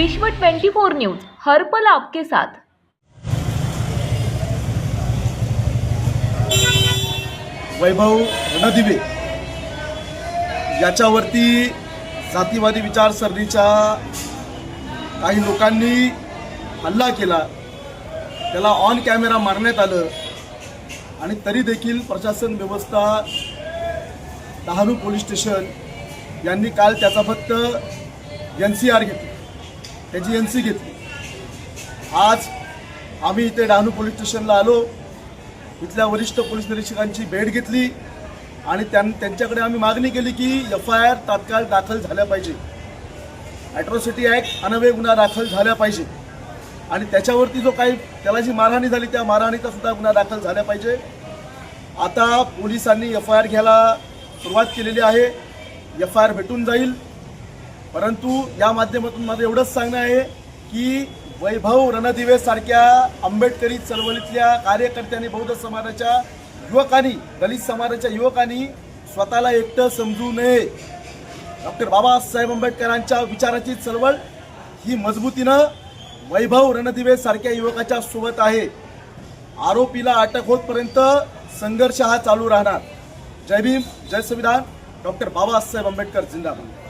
विश्व 24 न्यूज हर पल आपके साथ. वैभव रणदिवे. याच्यावरती जातीवादी विचारसरणीच्या काही लोकांनी हल्ला केला. त्याला ऑन कॅमेरा मारण्यात आलं. आणि तरी देखील प्रशासन व्यवस्था डहाणू पोलीस स्टेशन यांनी काल त्याचा फक्त एन सी आर घेतली. त्याची एन सी घेतली. आज आम्ही इथे डहाणू पोलीस स्टेशनला आलो. इथल्या वरिष्ठ पोलीस निरीक्षकांची भेट घेतली. आणि त्यां त्यांच्याकडे आम्ही मागणी केली की एफ आय आर तात्काळ दाखल झाल्या पाहिजे. ॲट्रॉसिटी ॲक्ट अनवे गुन्हा दाखल झाल्या पाहिजे. आणि त्याच्यावरती जो काही त्याला जी मारहाणी झाली त्या मारहाणीचा सुद्धा गुन्हा दाखल झाल्या पाहिजे. आता पोलिसांनी एफ आय आर घ्यायला सुरुवात केलेली आहे. एफ आय आर भेटून जाईल. परंतु या माध्यमातून माझं एवढंच सांगणं आहे की वैभव रणदिवे सारख्या आंबेडकरी चळवळीतल्या कार्यकर्त्यांनी बौद्ध समाजाच्या युवकांनी दलित समाजाच्या युवकांनी स्वतःला एकटं समजू नये. डॉक्टर बाबासाहेब आंबेडकरांच्या विचाराची चळवळ ही मजबूतीनं वैभव रणदिवे सारख्या युवकाच्या सोबत आहे. आरोपीला अटक होतपर्यंत संघर्ष हा चालू राहणार. जय भीम जय संविधान. डॉक्टर बाबासाहेब आंबेडकर जिंदाबाद.